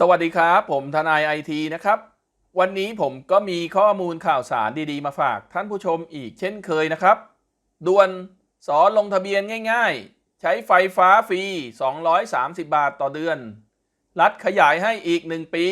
สวัสดีครับ ผมทนายไอทีนะครับ วันนี้ผมก็มีข้อมูลข่าวสารดีๆ มาฝากท่านผู้ชมอีกเช่นเคยนะครับ ด่วนสอนลงทะเบียนง่ายๆ ใช้ไฟฟ้าฟรี 230 บาทต่อเดือน รัฐขยายให้อีก 1 ปี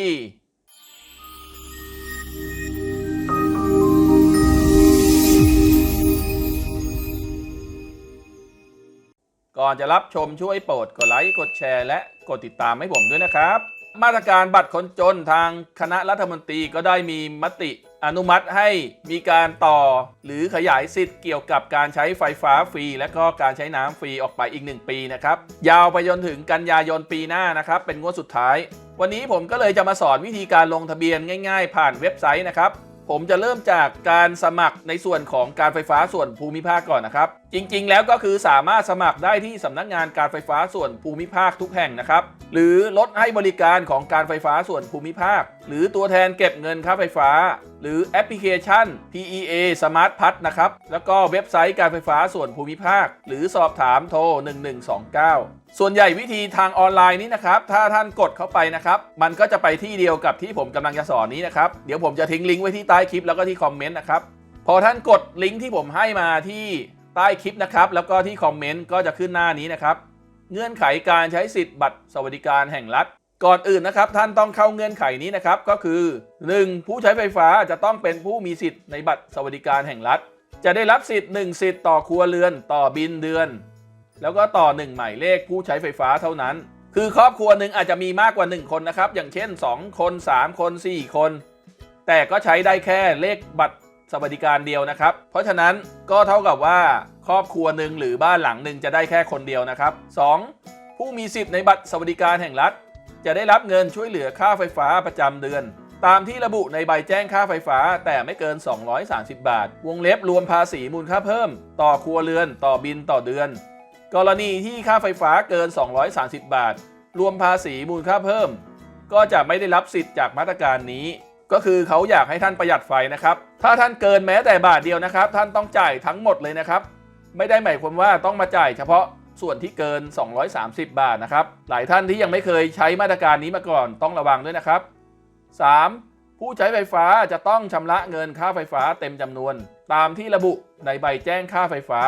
ก่อนจะรับชมช่วยโปรดกดไลค์กดแชร์และกดติดตามให้ผมด้วยนะครับ มาตรการบัตรคนจนทางคณะรัฐมนตรีก็ได้มีมติอนุมัติให้มีการต่อหรือขยายสิทธิ์เกี่ยวกับการใช้ไฟฟ้าฟรี และก็การใช้น้ำฟรีออกไปอีก 1 ปีนะครับ ยาวไปจนถึงกันยายนปีหน้านะครับ เป็นงวดสุดท้าย วันนี้ผมก็เลยจะมาสอนวิธีการลงทะเบียนง่ายๆ ผ่านเว็บไซต์นะครับ ผมจะเริ่มจากการสมัครในส่วนของการไฟฟ้าส่วนภูมิภาคก่อนนะครับ จริงๆ แล้วก็คือสามารถสมัครได้ที่สำนักงานการไฟฟ้าส่วนภูมิภาคทุกแห่งนะครับ หรือลดให้บริการของการไฟฟ้าส่วนภูมิภาค หรือตัวแทนเก็บเงินค่าไฟฟ้า หรือแอปพลิเคชัน PEA Smart p a s นะครับ แล้วก็เว็บไซต์การไฟฟ้าส่วนภูมิภาค หรือสอบถามโทร 1129 ส่วนใหญ่วิธีทางออนไลน์นี้นะครับ ถ้าท่านกดเข้าไปนะครับ มันก็จะไปที่เดียวกับที่ผมกำลังจะสอนนี้นะครับ เดี๋ยวผมจะทิ้งลิงก์ไว้ที่ใต้คลิปแล้วก็ที่คอมเมนต์นะครับ พอท่านกดลิงก์ที่ผมให้มาที่ใต้คลิปนะครับ แล้วก็ที่คอมเมนต์ก็จะขึ้นหน้านี้นะครับ เงื่อนไขการใช้สิทธิ์บัตรสวัสดิการแห่งรัฐ ก่อนอื่นนะครับ ท่านต้องเข้าเงื่อนไขนี้นะครับ ก็คือ 1. ผู้ใช้ไฟฟ้าจะต้องเป็นผู้มีสิทธิ์ในบัตรสวัสดิการแห่งรัฐ จะได้รับสิทธิ์ 1 สิทธิ์ต่อครัวเรือน ต่อบินเดือน แล้วก็ต่อ 1 หมายเลขผู้ใช้ไฟฟ้าเท่านั้น คือครอบครัวหนึ่งอาจจะมีมากกว่า 1 คนนะครับ อย่างเช่น 2 คน 3 คน 4 คน แต่ก็ใช้ได้แค่เลขบัตรสวัสดิการเดียวนะครับ เพราะฉะนั้นก็เท่ากับว่า ครอบครัวหนึ่งหรือบ้านหลังหนึ่งจะได้แค่คนเดียวนะครับ 2. ผู้มีสิทธิ์ในบัตรสวัสดิการแห่งรัฐ จะได้รับเงินช่วยเหลือค่าไฟฟ้าประจำเดือน ตามที่ระบุในใบแจ้งค่าไฟฟ้าแต่ไม่เกิน 230 บาท วงเล็บรวมภาษีมูลค่าเพิ่ม ต่อครัวเรือน ต่อบินต่อเดือน กรณีที่ค่าไฟฟ้าเกิน 230 บาท รวมภาษีมูลค่าเพิ่ม ก็จะไม่ได้รับสิทธิ์จากมาตรการนี้ก็คือเขาอยากให้ท่านประหยัดไฟนะครับ ถ้าท่านเกินแม้แต่บาทเดียวนะครับ ท่านต้องจ่ายทั้งหมดเลยนะครับ ไม่ได้หมายความว่าต้องมาจ่ายเฉพาะส่วนที่เกิน 230 บาทนะครับ หลายท่านที่ยังไม่เคยใช้มาตรการนี้มาก่อนต้องระวังด้วยนะครับ 3. ผู้ใช้ไฟฟ้าจะต้องชำระเงินค่าไฟฟ้าเต็มจำนวน ตามที่ระบุในใบแจ้งค่าไฟฟ้า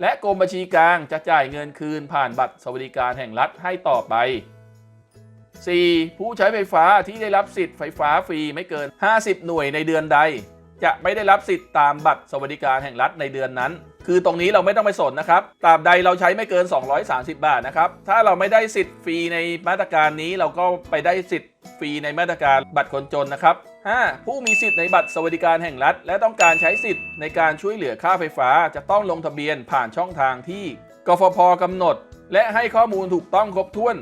และกรมบัญชีกลางจะจ่ายเงินคืนผ่านบัตรสวัสดิการแห่งรัฐให้ต่อไป 4. ผู้ใช้ไฟฟ้าที่ได้รับสิทธิ์ไฟฟ้าฟรีไม่เกิน 50 หน่วยในเดือนใด จะไม่ได้รับสิทธิ์ตามบัตรสวัสดิการแห่งรัฐในเดือนนั้น คือตรงนี้เราไม่ต้องไปสนนะครับตราบใดเราใช้ไม่เกิน 230 บาทนะครับ ถ้าเราไม่ได้สิทธิ์ฟรีในมาตรการนี้เราก็ไปได้สิทธิ์ฟรีในมาตรการบัตรคนจนนะครับ 5. ผู้มีสิทธิ์ในบัตรสวัสดิการแห่งรัฐ และต้องการใช้สิทธิ์ในการช่วยเหลือค่าไฟฟ้า จะต้องลงทะเบียนผ่านช่องทางที่ กฟผกำหนด และให้ข้อมูลถูกต้องครบถ้วน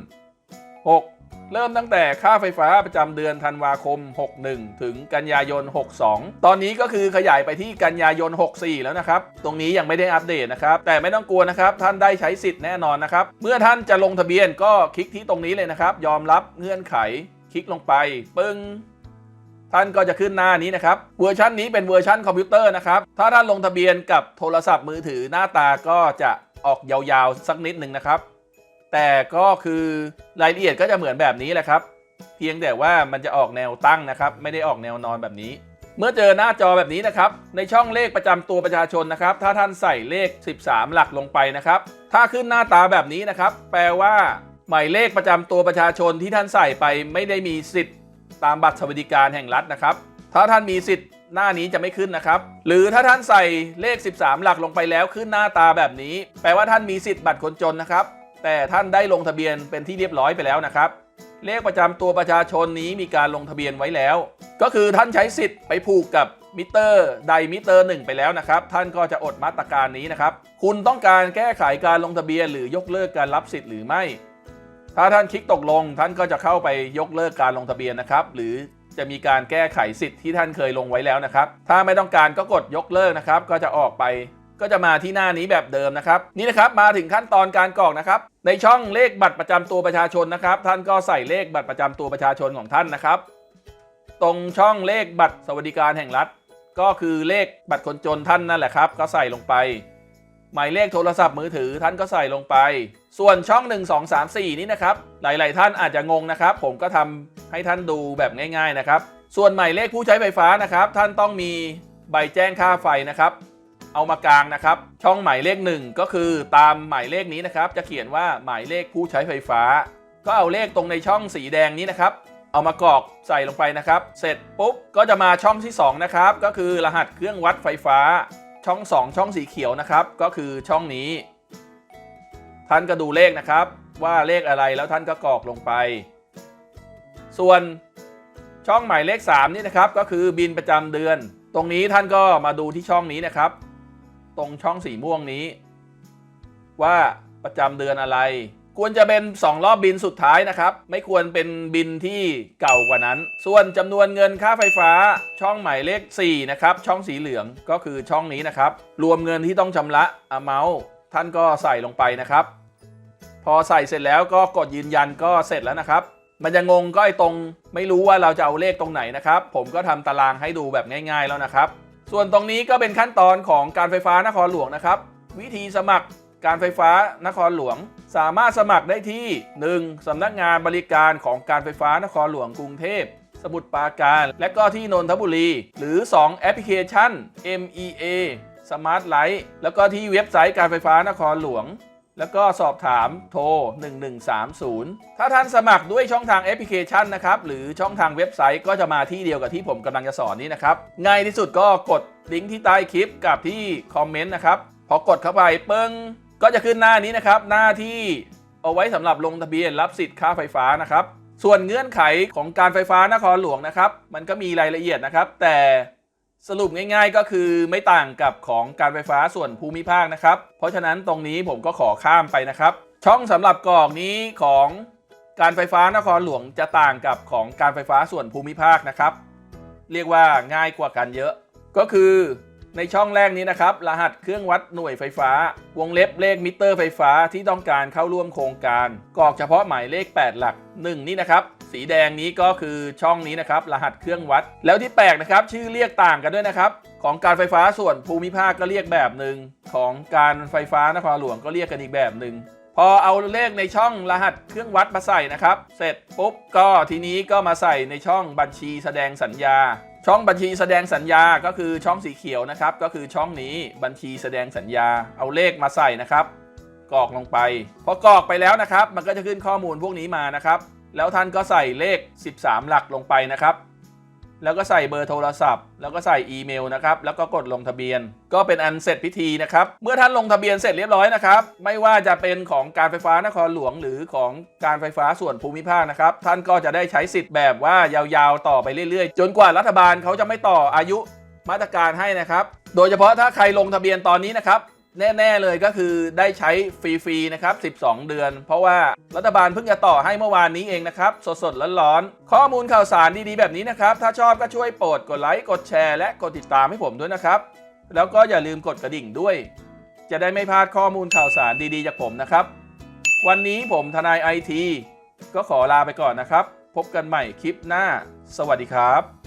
6. เริ่มตั้งแต่ค่าไฟฟ้าประจำเดือนธันวาคม 61 ถึงกันยายน 62 ตอนนี้ก็คือขยายไปที่กันยายน 64 แล้วนะครับ ตรงนี้ยังไม่ได้อัปเดตนะครับ แต่ไม่ต้องกลัวนะครับ ท่านได้ใช้สิทธิ์แน่นอนนะครับ เมื่อท่านจะลงทะเบียนก็คลิกที่ตรงนี้เลยนะครับ ยอมรับเงื่อนไข คลิกลงไป ปึ้งท่านก็จะขึ้นหน้านี้นะครับ เวอร์ชันนี้เป็นเวอร์ชันคอมพิวเตอร์นะครับ ถ้าท่านลงทะเบียนกับโทรศัพท์มือถือหน้าตาก็จะออกยาวๆสักนิดหนึ่งนะครับ แต่ก็คือรายละเอียดก็จะเหมือนแบบนี้แหละครับ เพียงแต่ว่ามันจะออกแนวตั้งนะครับ ไม่ได้ออกแนวนอนแบบนี้ เมื่อเจอหน้าจอแบบนี้นะครับ ในช่องเลขประจำตัวประชาชนนะครับ ถ้าท่านใส่เลข 13 หลักลงไปนะครับ ถ้าขึ้นหน้าตาแบบนี้นะครับ แปลว่า หมายเลขประจำตัวประชาชนที่ท่านใส่ไปไม่ได้มีสิทธิ์ ตามบัตรสวัสดิการแห่งรัฐนะครับ ถ้าท่านมีสิทธิ์หน้านี้จะไม่ขึ้นนะครับ หรือถ้าท่านใส่เลข 13 หลักลงไปแล้วขึ้นหน้าตาแบบนี้ แปลว่าท่านมีสิทธิ์บัตรคนจนนะครับ แต่ท่านได้ลงทะเบียนเป็นที่เรียบร้อยไปแล้วนะครับ เลขประจำตัวประชาชนนี้มีการลงทะเบียนไว้แล้ว ก็คือท่านใช้สิทธิ์ไปผูกกับมิเตอร์ใดมิเตอร์หนึ่งไปแล้วนะครับ ท่านก็จะอดมาตรการนี้นะครับ คุณต้องการแก้ไขการลงทะเบียน หรือยกเลิกการรับสิทธิ์หรือไม่ ถ้าท่านคลิกตกลง ท่านก็จะเข้าไปยกเลิกการลงทะเบียนนะครับ หรือจะมีการแก้ไขสิทธิ์ที่ท่านเคยลงไว้แล้วนะครับ ถ้าไม่ต้องการก็กดยกเลิกนะครับ ก็จะออกไป ก็จะมาที่หน้านี้แบบเดิมนะครับ นี่นะครับมาถึงขั้นตอนการกรอกนะครับในช่องเลขบัตรประจำตัวประชาชนนะครับ ท่านก็ใส่เลขบัตรประจำตัวประชาชนของท่านนะครับ ตรงช่องเลขบัตรสวัสดิการแห่งรัฐ ก็คือเลขบัตรคนจนท่านนั่นแหละครับ ก็ใส่ลงไป หมายเลขโทรศัพท์มือถือท่านก็ใส่ลงไป ส่วนช่อง 1 2 3 4 นี้นะครับ หลาย ๆ ท่านอาจจะงงนะครับ ผมก็ทำให้ท่านดูแบบง่าย ๆ นะครับ ส่วนหมายเลขผู้ใช้ไฟฟ้านะครับ ท่านต้องมีใบแจ้งค่าไฟนะครับ เอามากลางนะครับ ช่องหมายเลขหนึ่งก็คือตามหมายเลขนี้นะครับ จะเขียนว่าหมายเลขผู้ใช้ไฟฟ้า ก็เอาเลขตรงในช่องสีแดงนี้นะครับ เอามากรอกใส่ลงไปนะครับ เสร็จปุ๊บก็จะมาช่องที่ 2 นะครับ ก็คือรหัสเครื่องวัดไฟฟ้า ช่อง 2 ช่องสีเขียวนะครับ ก็คือช่องนี้ ท่านก็ดูเลขนะครับ ว่าเลขอะไรแล้วท่านก็กรอกลงไป ส่วนช่องหมายเลข 3 นี่นะครับ ก็คือบินประจำเดือน ตรงนี้ท่านก็มาดูที่ช่องนี้นะครับ ตรงช่องสีม่วงนี้ ว่าประจำเดือนอะไร ควรจะเป็น 2 รอบบินสุดท้ายนะครับ ไม่ควรเป็นบินที่เก่ากว่านั้น ส่วนจำนวนเงินค่าไฟฟ้าช่องหมายเลข 4 นะครับ ช่องสีเหลืองก็คือช่องนี้นะครับ รวมเงินที่ต้องชำระ amount ท่านก็ใส่ลงไปนะครับ พอใส่เสร็จแล้วก็กดยืนยันก็เสร็จแล้วนะครับ มันจะงงก็ไอตรง ไม่รู้ว่าเราจะเอาเลขตรงไหนนะครับ ผมก็ทำตารางให้ดูแบบง่าย ๆแล้วนะครับ ส่วนตรงนี้ก็เป็นขั้นตอนของการไฟฟ้านครหลวงนะครับ วิธีสมัครการไฟฟ้านครหลวง สามารถสมัครได้ที่ 1. สำนักงานบริการของการไฟฟ้านครหลวงกรุงเทพ สมุทรปราการ และก็ที่นนทบุรี หรือ 2 แอปพลิเคชัน MEA Smart Light แล้วก็ที่เว็บไซต์การไฟฟ้านครหลวง แล้วก็สอบถามโทร 1130 ถ้าท่านสมัครด้วยช่องทางแอปพลิเคชันนะครับ หรือช่องทางเว็บไซต์ก็จะมาที่เดียวกับที่ผมกำลังจะสอนนี้นะครับ ง่ายที่สุดก็กดลิงก์ที่ใต้คลิปกับที่คอมเมนต์นะครับ พอกดเข้าไปเปึ้งก็จะขึ้นหน้านี้นะครับ หน้าที่เอาไว้สำหรับลงทะเบียนรับสิทธิ์ค่าไฟฟ้านะครับ ส่วนเงื่อนไขของการไฟฟ้านครหลวงนะครับ มันก็มีรายละเอียดนะครับ แต่ สรุปง่ายๆก็คือไม่ต่างกับของการไฟฟ้าส่วนภูมิภาคนะครับ เพราะฉะนั้นตรงนี้ผมก็ขอข้ามไปนะครับ ช่องสำหรับกรอกนี้ของการไฟฟ้านครหลวงจะต่างกับของการไฟฟ้าส่วนภูมิภาคนะครับ เรียกว่าง่ายกว่ากันเยอะ ก็คือในช่องแรกนี้นะครับ รหัสเครื่องวัดหน่วยไฟฟ้า วงเล็บเลขมิเตอร์ไฟฟ้าที่ต้องการเข้าร่วมโครงการกรอกเฉพาะหมายเลข 8 หลัก 1 นี่นะครับ สีแดงนี้ก็คือช่องนี้นะครับ รหัสเครื่องวัด แล้วที่แปลกนะครับ ชื่อเรียกต่างกันด้วยนะครับ ของการไฟฟ้าส่วนภูมิภาคก็เรียกแบบหนึ่งของการไฟฟ้านครหลวงก็เรียกกันอีกแบบหนึ่งพอเอาเลขในช่องรหัสเครื่องวัดมาใส่นะครับ เสร็จปุ๊บก็ทีนี้ก็มาใส่ในช่องบัญชีแสดงสัญญา ช่องบัญชีแสดงสัญญาก็คือช่องสีเขียวนะครับ ก็คือช่องนี้บัญชีแสดงสัญญา เอาเลขมาใส่นะครับกรอกลงไป พอกรอกไปแล้วนะครับ มันก็จะขึ้นข้อมูลพวกนี้มานะครับ แล้วท่านก็ใส่เลข 13 หลักลงไปนะครับ แล้วก็ใส่เบอร์โทรศัพท์ แล้วก็ใส่อีเมลนะครับ แล้วก็กดลงทะเบียน ก็เป็นอันเสร็จพิธีนะครับ เมื่อท่านลงทะเบียนเสร็จเรียบร้อยนะครับ ไม่ว่าจะเป็นของการไฟฟ้านครหลวงหรือของการไฟฟ้าส่วนภูมิภาคนะครับ ท่านก็จะได้ใช้สิทธิ์แบบว่ายาวๆต่อไปเรื่อยๆ จนกว่ารัฐบาลเขาจะไม่ต่ออายุมาตรการให้นะครับ โดยเฉพาะถ้าใครลงทะเบียนตอนนี้นะครับ แน่ๆเลยก็คือได้ใช้ฟรีๆนะครับ 12 เดือน เพราะว่ารัฐบาลเพิ่งจะต่อให้เมื่อวานนี้เองนะครับ สดๆร้อนๆข้อมูลข่าวสารดีๆแบบนี้นะครับ ถ้าชอบก็ช่วยโปรดกดไลค์กดแชร์และกดติดตามให้ผมด้วยนะครับ แล้วก็อย่าลืมกดกระดิ่งด้วย จะได้ไม่พลาดข้อมูลข่าวสารดีๆจากผมนะครับ วันนี้ผมทนายไอทีก็ขอลาไปก่อนนะครับ พบกันใหม่คลิปหน้า สวัสดีครับ